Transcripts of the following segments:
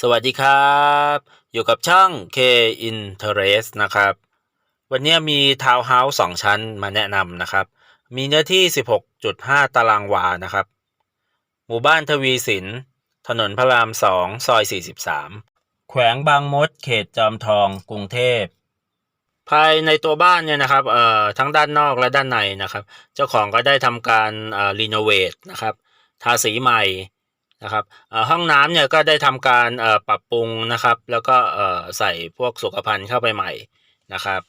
สวัสดีครับ อยู่กับช่อง K Interest นะครับ วันนี้มีทาวน์เฮาส์สองชั้นมาแนะนำนะครับ มีเนื้อที่ 16.5 ตารางวานะครับ หมู่บ้านทวีสิน ถนนพระราม 2 ซอย 43 แขวงบางมด เขตจอมทอง กรุงเทพ ภายในตัวบ้านเนี่ยนะครับเอ่อทั้งด้านนอกและด้านในนะครับ เจ้าของก็ได้ทำการเอ่อรีโนเวทนะครับ ทาสีใหม่ นะครับห้องน้ำเนี่ยก็ได้ทำการปรับปรุงนะครับ แล้วก็ใส่พวกสุขภัณฑ์เข้าไปใหม่นะครับ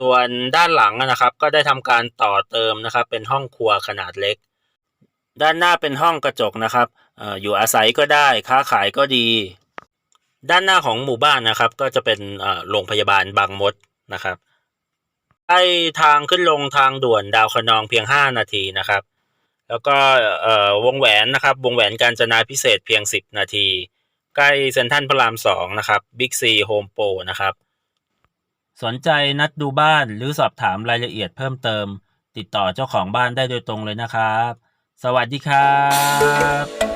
ส่วนด้านหลังนะครับ ก็ได้ทำการต่อเติมนะครับ เป็นห้องครัวขนาดเล็ก ด้านหน้าเป็นห้องกระจกนะครับออยู่อาศัยก็ได้ค้าขายก็ดี ด้านหน้าของหมู่บ้านนะครับ ก็จะเป็นโรงพยาบาลบางมดนะครับใช้ทางขึ้นลงทางด่วนดาวคะนองเพียง 5 นาทีนะครับ แล้วก็วงแหวนนะครับ วงแหวนการจนาพิเศษเพียง 10 นาที ใกล้เซ็นทรัลพระราม2นะครับบิ๊กซีโฮมโปรนะครับ สนใจนัดดูบ้านหรือสอบถามรายละเอียดเพิ่มเติม ติดต่อเจ้าของบ้านได้โดยตรงเลยนะครับ สวัสดีครับ